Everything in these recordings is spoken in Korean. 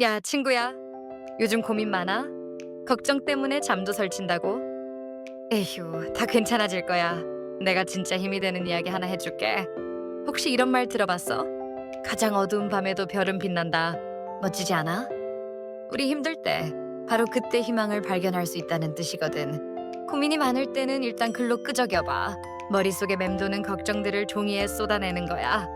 야, 친구야. 요즘 고민 많아? 걱정 때문에 잠도 설친다고? 에휴, 다 괜찮아질 거야. 내가 진짜 힘이 되는 이야기 하나 해줄게. 혹시 이런 말 들어봤어? 가장 어두운 밤에도 별은 빛난다. 멋지지 않아? 우리 힘들 때 바로 그때 희망을 발견할 수 있다는 뜻이거든. 고민이 많을 때는 일단 글로 끄적여봐. 머릿속에 맴도는 걱정들을 종이에 쏟아내는 거야.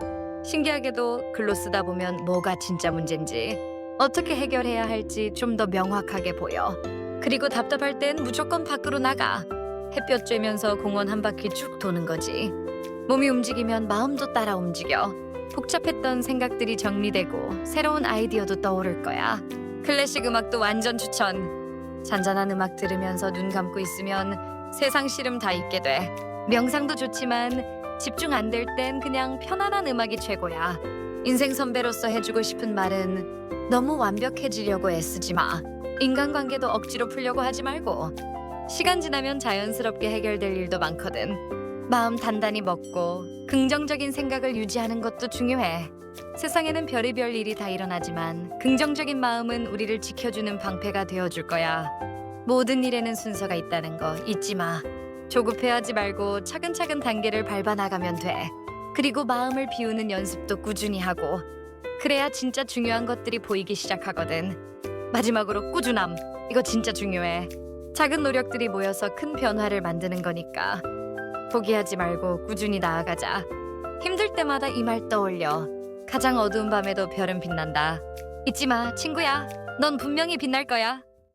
신기하게도 글로 쓰다 보면 뭐가 진짜 문제인지 어떻게 해결해야 할지 좀 더 명확하게 보여. 그리고 답답할 땐 무조건 밖으로 나가. 햇볕 쬐면서 공원 한 바퀴 쭉 도는 거지. 몸이 움직이면 마음도 따라 움직여. 복잡했던 생각들이 정리되고 새로운 아이디어도 떠오를 거야. 클래식 음악도 완전 추천. 잔잔한 음악 들으면서 눈 감고 있으면 세상 시름 다 잊게 돼. 명상도 좋지만 집중 안 될 땐 그냥 편안한 음악이 최고야. 인생 선배로서 해주고 싶은 말은 너무 완벽해지려고 애쓰지 마. 인간관계도 억지로 풀려고 하지 말고. 시간 지나면 자연스럽게 해결될 일도 많거든. 마음 단단히 먹고 긍정적인 생각을 유지하는 것도 중요해. 세상에는 별의별 일이 다 일어나지만 긍정적인 마음은 우리를 지켜주는 방패가 되어줄 거야. 모든 일에는 순서가 있다는 거 잊지 마. 조급해하지 말고 차근차근 단계를 밟아 나가면 돼. 그리고 마음을 비우는 연습도 꾸준히 하고 그래야 진짜 중요한 것들이 보이기 시작하거든. 마지막으로 꾸준함. 이거 진짜 중요해. 작은 노력들이 모여서 큰 변화를 만드는 거니까. 포기하지 말고 꾸준히 나아가자. 힘들 때마다 이 말 떠올려. 가장 어두운 밤에도 별은 빛난다. 잊지 마, 친구야. 넌 분명히 빛날 거야.